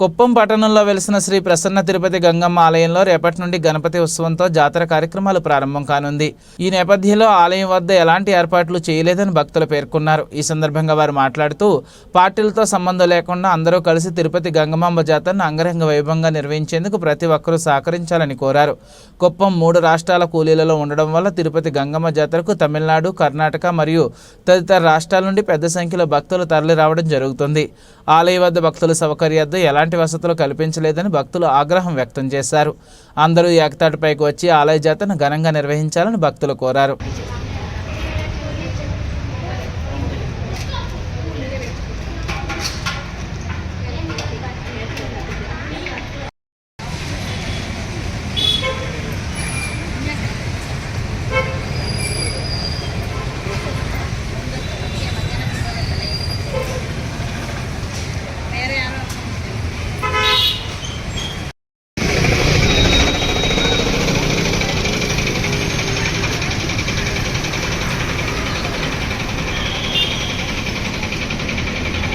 కుప్పం పట్టణంలో వెలిసిన శ్రీ ప్రసన్న తిరుపతి గంగమ్మ ఆలయంలో రేపటి నుండి గణపతి ఉత్సవంతో జాతర కార్యక్రమాలు ప్రారంభం కానుంది. ఈ నేపథ్యంలో ఆలయం వద్ద ఎలాంటి ఏర్పాట్లు చేయలేదని భక్తులు పేర్కొన్నారు. ఈ సందర్భంగా వారు మాట్లాడుతూ పార్టీలతో సంబంధం లేకుండా అందరూ కలిసి తిరుపతి గంగమాంబ జాతరను అంగరంగ వైభవంగా నిర్వహించేందుకు ప్రతి ఒక్కరూ సహకరించాలని కోరారు. కుప్పం మూడు రాష్ట్రాల కూలీలలో ఉండడం వల్ల తిరుపతి గంగమ్మ జాతరకు తమిళనాడు కర్ణాటక మరియు తదితర రాష్ట్రాల నుండి పెద్ద సంఖ్యలో భక్తులు తరలిరావడం జరుగుతుంది. ఆలయం వద్ద భక్తుల సౌకర్యార్థం ఎలాంటి వసతులు కల్పించలేదని భక్తులు ఆగ్రహం వ్యక్తం చేశారు. అందరూ ఏకతాటిపైకి వచ్చి ఆలయ జాతను ఘనంగా నిర్వహించాలని భక్తులు కోరారు.